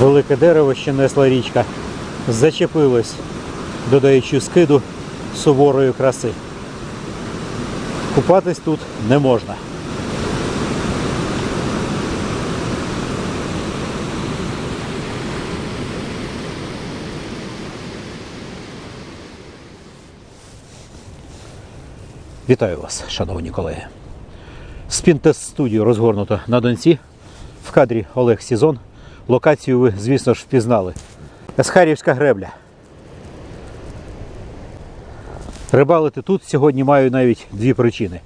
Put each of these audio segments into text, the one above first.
Велике дерево, що несла річка, зачепилось, додаючи скиду суворої краси. Купатись тут не можна. Вітаю вас, шановні колеги. Спінтест студію розгорнуто на Донці. В кадрі Олег Сізон. Локацію ви, звісно ж, впізнали. Есхарівська гребля. Рибалити тут сьогодні маю навіть дві причини.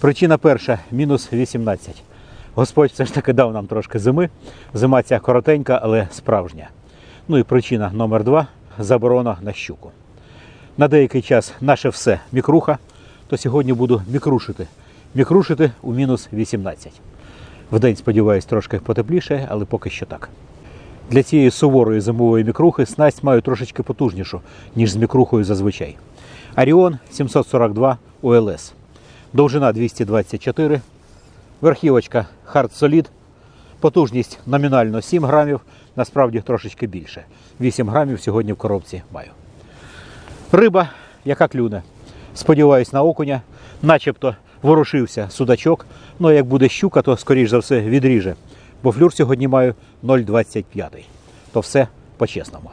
Причина перша мінус 18. Господь все ж таки дав нам трошки зими. Зима ця коротенька, але справжня. Ну і причина номер два заборона на щуку. На деякий час наше все мікруха, то сьогодні буду мікрушити. Мікрушити у мінус 18. Вдень, сподіваюсь, трошки потепліше, але поки що так. Для цієї суворої зимової мікрухи снасть маю трошечки потужнішу, ніж з мікрухою зазвичай. Аріон 742 УЛС. Довжина 224, верхівочка Hard Solid, потужність номінально 7 грамів, насправді трошечки більше. 8 грамів сьогодні в коробці маю. Риба, яка клюне. Сподіваюсь на окуня, начебто ворушився судачок. Ну а як буде щука, то скоріш за все відріже. Бо флюр сьогодні маю 0,25. То все по-чесному.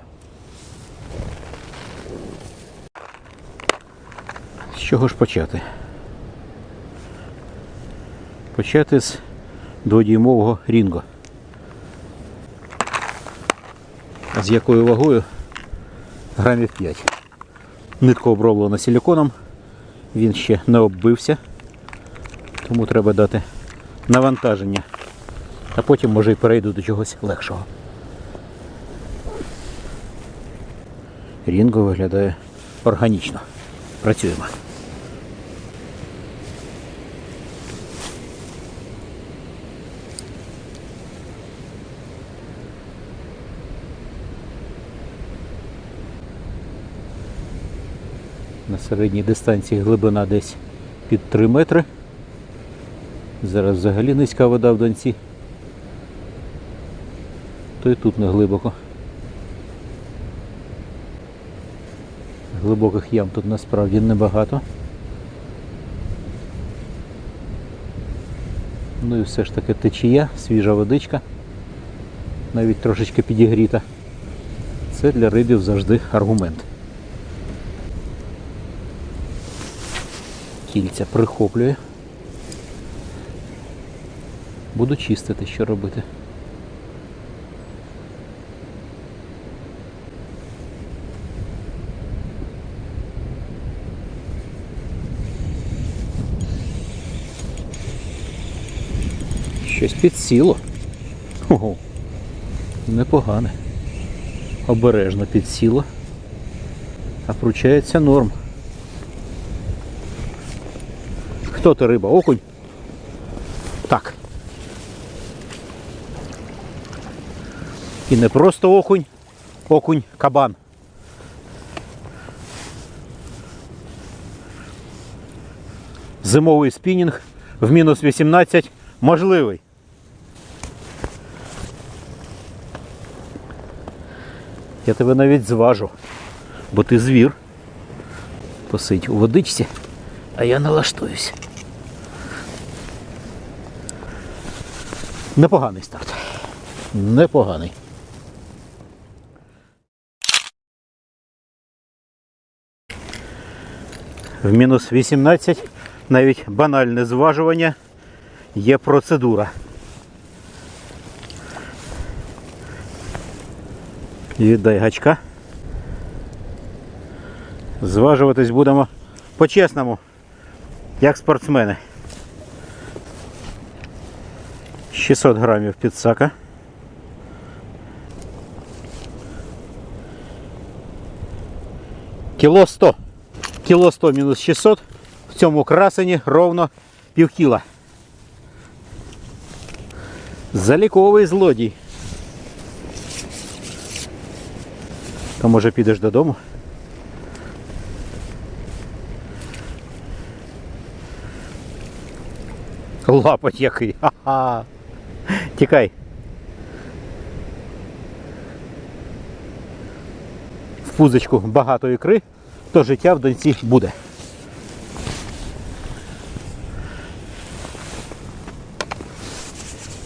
З чого ж почати? Почати з дводюймового рінго. З якою вагою? Грамів 5. Нитка оброблена силіконом, він ще не оббився, тому треба дати навантаження, а потім може і перейду до чогось легшого. Рінго виглядає органічно. Працюємо. На середній дистанції глибина десь під 3 метри. Зараз взагалі низька вода в донці. То і тут не глибоко. Глибоких ям тут насправді небагато. Ну і все ж таки течія, свіжа водичка, навіть трошечки підігріта. Це для рибів завжди аргумент. Кільця прихоплює. Буду чистити, що робити. Щось підсіло. Ого. Непогане. Обережно підсіло. А вручається норм. Хто ти риба? Окунь? Так. І не просто окунь, окунь кабан. Зимовий спінінг в мінус 18 можливий. Я тебе навіть зважу, бо ти звір. Посидь у водичці, а я налаштуюсь. Непоганий старт. Непоганий. В мінус 18 навіть банальне зважування є процедура. Віддай гачка. Зважуватись будемо по-чесному, як спортсмени. 600 грамів підсака. Кіло 100. Кіло 100 мінус 600. В цьому красені ровно пів кіла. Заліковий злодій. То може підеш додому? Лапоть який. Ха-ха. Тікай. пузичку багато ікри, то життя в донці буде.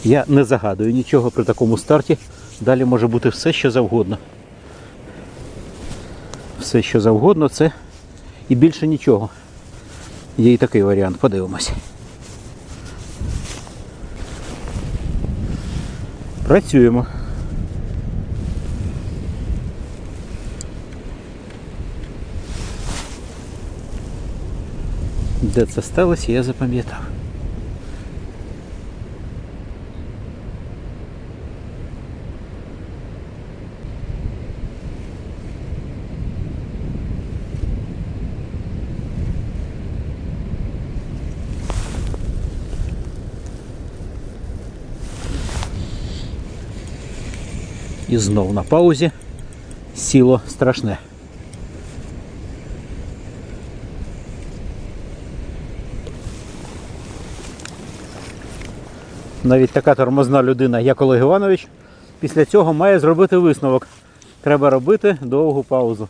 Я не загадую нічого при такому старті. Далі може бути все, що завгодно. Все, що завгодно, це і більше нічого. Є і такий варіант, подивимось. Працюємо. Де це сталося, я запам'ятав. І знов на паузі сіло страшне. Навіть така тормозна людина, як Олег Іванович, після цього має зробити висновок. Треба робити довгу паузу.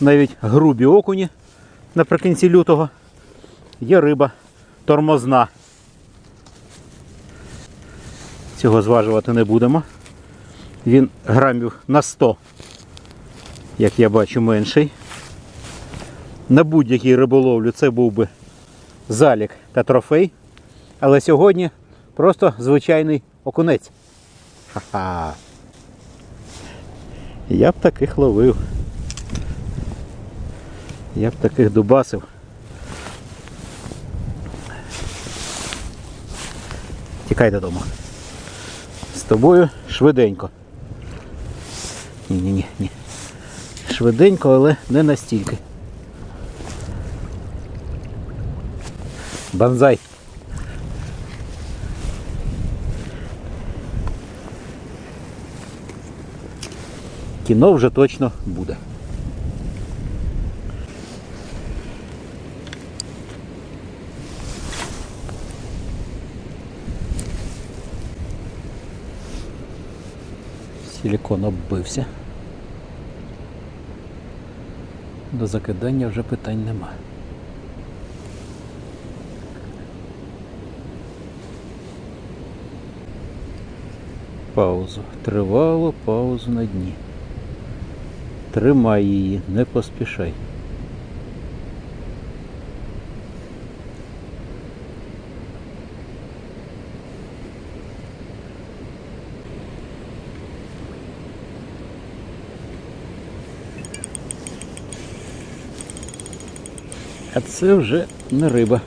Навіть грубі окуні наприкінці лютого є риба тормозна. Цього зважувати не будемо. Він грамів на 100, як я бачу, менший. На будь-якій риболовлю це був би залік та трофей. Але сьогодні просто звичайний окунець. Ха-ха. Я б таких ловив. Я б таких дубасив. Тікай додому. З тобою швиденько. Ні-ні-ні. ні. Швиденько, але не настільки. Банзай. Кіно вже точно буде. Силікон оббився. До закидання вже питань нема. Паузу. Тривало паузу на дні. Тримай її, не поспішай. А це вже не риба.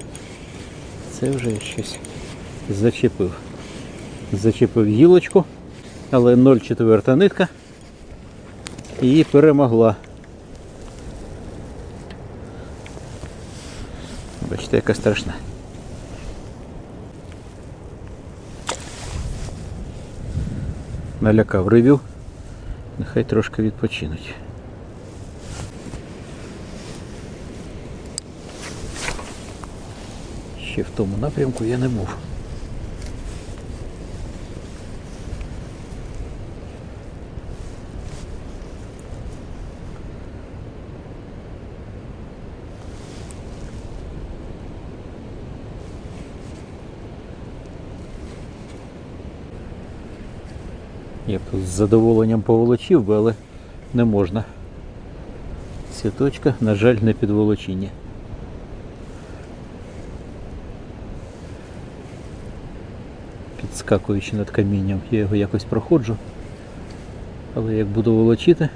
Це вже щось зачепив. Зачепив гілочку, але 0,4 нитка її перемогла. Бачите, яка страшна. Налякав рибів, нехай трошки відпочинуть. Ще в тому напрямку я не був. Я б з задоволенням поволочив би, але не можна. Ця точка, на жаль, не під волочіння. Підскакуючи над камінням, я його якось проходжу. Але як буду волочити,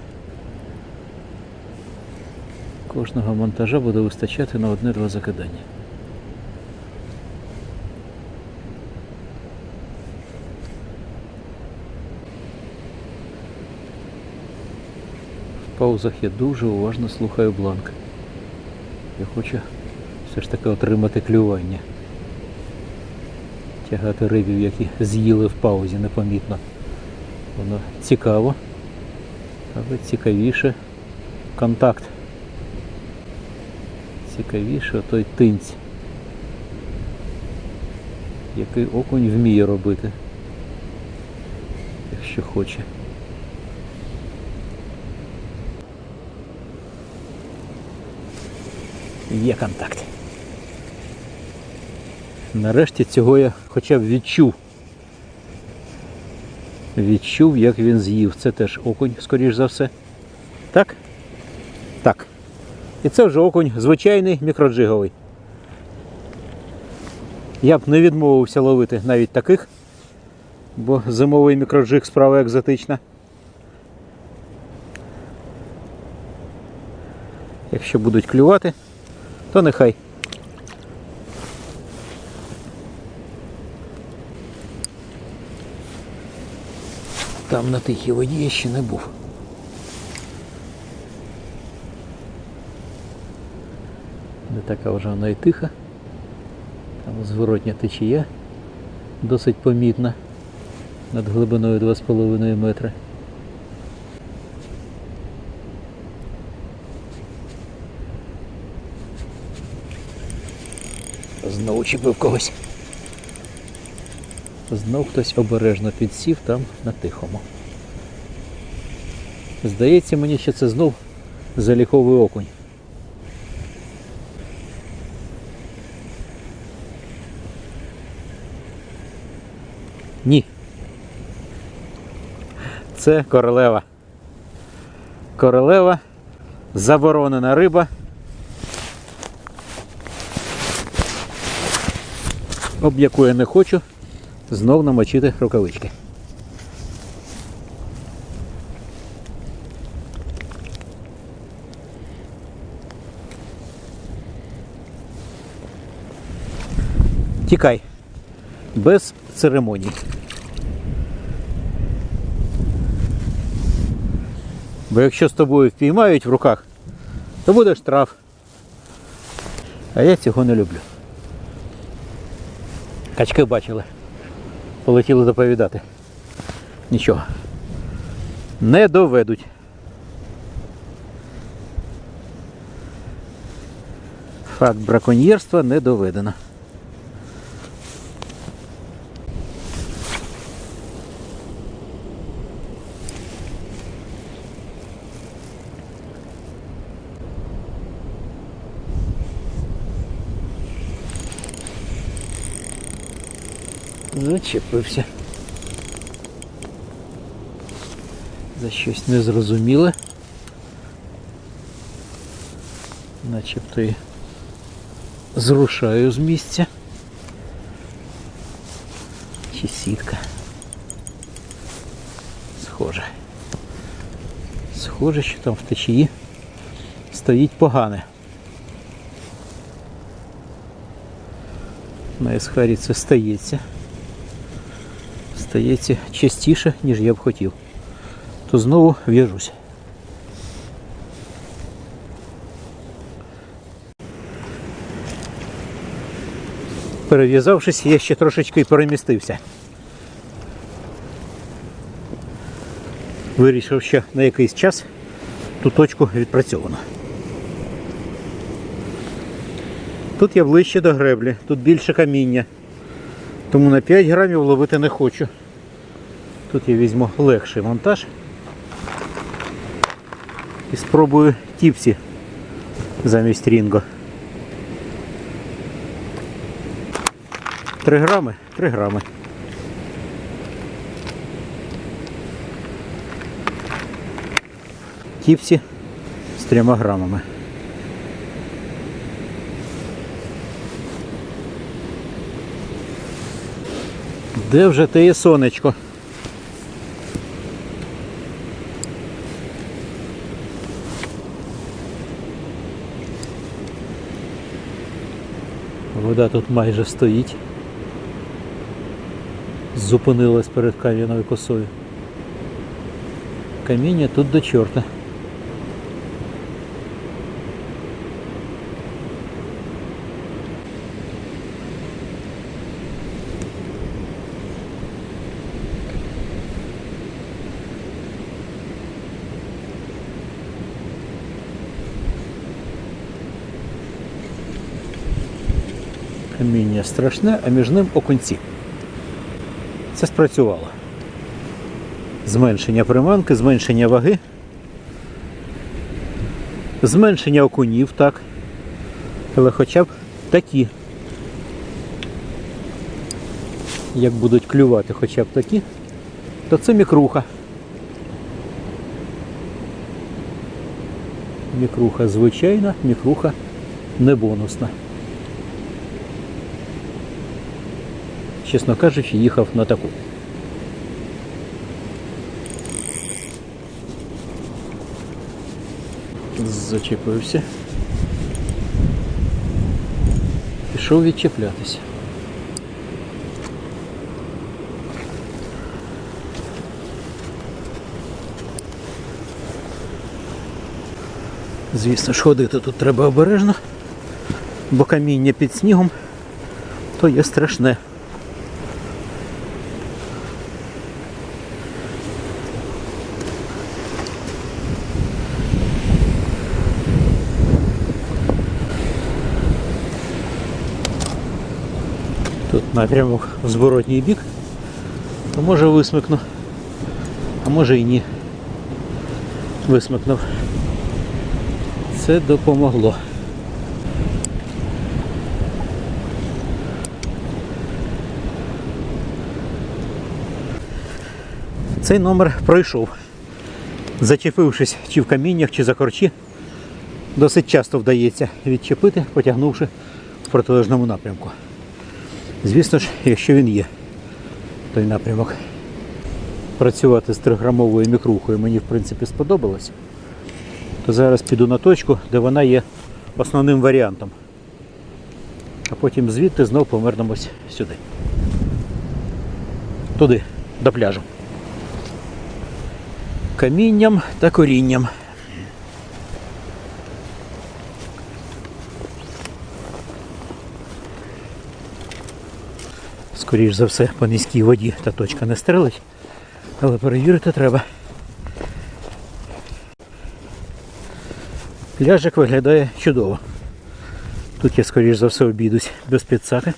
кожного монтажа буде вистачати на одне-два закидання. Паузах я дуже уважно слухаю бланк. Я хочу все ж таки отримати клювання. Тягати рибів, які з'їли в паузі непомітно. Воно цікаво, але цікавіше контакт. Цікавіше той тинць, який окунь вміє робити, якщо хоче. Є контакт. Нарешті цього я хоча б відчув. Відчув, як він з'їв. Це теж окунь, скоріш за все. Так? Так. І це вже окунь звичайний мікроджиговий. Я б не відмовився ловити навіть таких, бо зимовий мікроджиг справа екзотична. Якщо будуть клювати, то нехай. Там на тихій воді я ще не був. Не така вже вона і тиха. Там зворотня течія досить помітна над глибиною 2,5 метри. Знову чіпив когось. Знов хтось обережно підсів там на тихому. Здається мені, що це знов заліковий окунь. Ні. Це королева. Королева заборонена риба. Об яку я не хочу знов намочити рукавички. Тікай. Без церемоній. Бо якщо з тобою впіймають в руках, то буде штраф. А я цього не люблю. Качки бачили. Полетіли доповідати. Нічого. Не доведуть. Факт браконьєрства не доведено. Зачепився. За щось незрозуміле. Начебто і зрушаю з місця. Чи сітка. Схоже. Схоже, що там в течії стоїть погане. На есхарі це стається стається частіше, ніж я б хотів. То знову в'яжусь. Перев'язавшись, я ще трошечки перемістився. Вирішив, що на якийсь час ту точку відпрацьовано. Тут я ближче до греблі, тут більше каміння. Тому на 5 грамів ловити не хочу. Тут я візьму легший монтаж і спробую тіпсі замість рінго. 3 грами? 3 грами. Тіпсі з 3 грамами. Де вже те є сонечко? Вода тут майже стоїть. Зупинилась перед кам'яною косою. Каміння тут до чорта. Каміння страшне, а між ним окунці. Це спрацювало. Зменшення приманки, зменшення ваги, зменшення окунів, так. Але хоча б такі. Як будуть клювати хоча б такі, то це мікруха. Мікруха звичайна, мікруха не бонусна. Чесно кажучи, їхав на таку. Зачепився. Пішов відчеплятися. Звісно ж, ходити тут треба обережно, бо каміння під снігом то є страшне. Напрямок в зворотній бік, то може висмикну, а може і ні. Висмикнув. Це допомогло. Цей номер пройшов. Зачепившись чи в каміннях, чи за корчі, досить часто вдається відчепити, потягнувши в протилежному напрямку. Звісно ж, якщо він є, той напрямок. Працювати з триграмовою мікрухою мені в принципі сподобалось то зараз піду на точку, де вона є основним варіантом. А потім звідти знов повернемось сюди. Туди, до пляжу. Камінням та корінням. Скоріш за все, по низькій воді та точка не стрелить, але перевірити треба. Пляжик виглядає чудово. Тут я скоріш за все обійдусь без підсаки.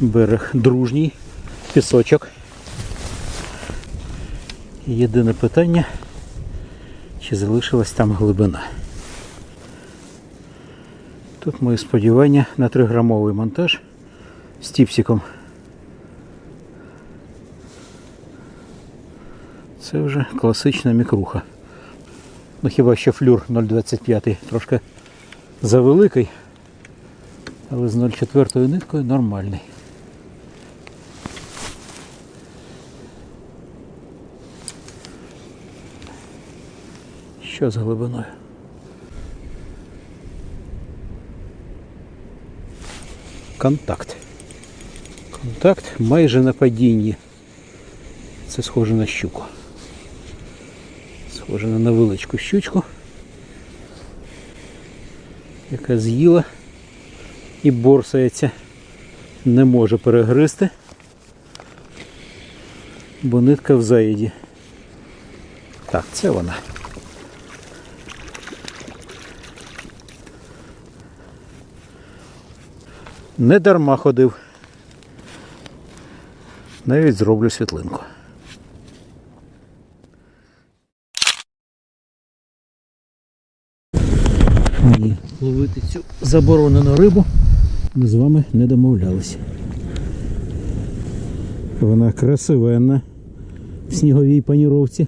Берег дружній, пісочок. Єдине питання, чи залишилась там глибина. Тут мої сподівання на 3-грамовий монтаж з тіпсиком. Це вже класична мікруха. Ну хіба що флюр 0,25 трошки завеликий, але з 0,4 ниткою нормальний. Що з глибиною? Контакт. Контакт майже на падінні. Це схоже на щуку. Схоже на невеличку щучку, яка з'їла і борсається, не може перегризти, бо нитка в заїді. Так, це вона. Не дарма ходив. Навіть зроблю світлинку. Ні, ловити цю заборонену рибу ми з вами не домовлялися. Вона красивенна в сніговій паніровці.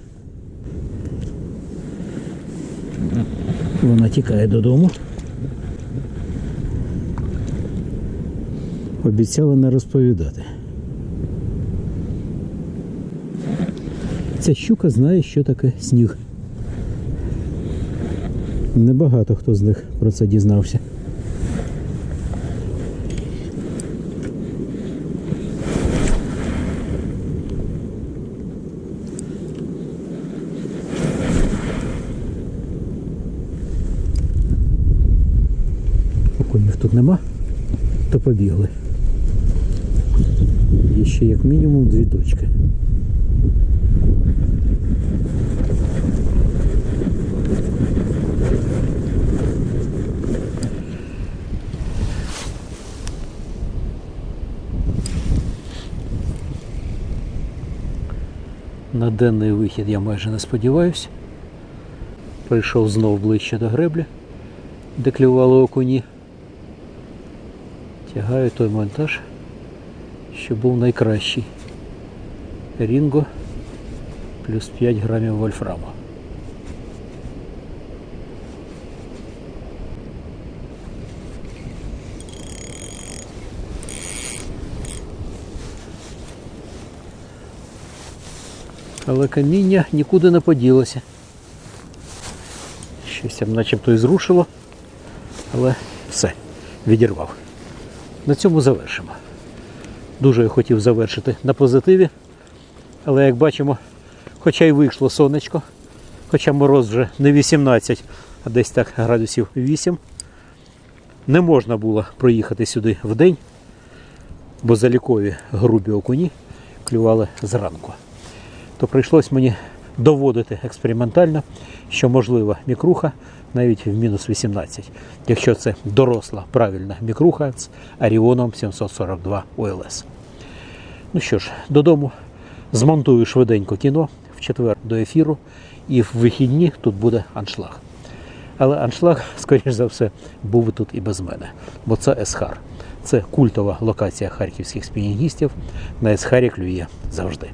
Вона тікає додому. Обіцяла не розповідати. Ця щука знає, що таке сніг. Небагато хто з них про це дізнався. Окунів тут нема, то побігли. Ще як мінімум дві точки. На денний вихід я майже не сподіваюся. Прийшов знов ближче до греблі, де клювали окуні. Тягаю той монтаж, що був найкращий. Рінго плюс 5 грамів вольфраму. Але каміння нікуди не поділося. Щось начебто і зрушило, але все, відірвав. На цьому завершимо. Дуже я хотів завершити на позитиві, але як бачимо, хоча й вийшло сонечко, хоча мороз вже не 18, а десь так градусів 8, не можна було проїхати сюди в день, бо залікові грубі окуні клювали зранку. То прийшлось мені доводити експериментально, що можлива мікруха навіть в мінус 18, якщо це доросла правильна мікруха з Аріоном 742 ОЛС. Ну що ж, додому змонтую швиденько кіно в четвер до ефіру, і в вихідні тут буде аншлаг. Але аншлаг, скоріш за все, був тут і без мене, бо це Есхар. Це культова локація харківських спінінгістів. На Есхарі клює завжди.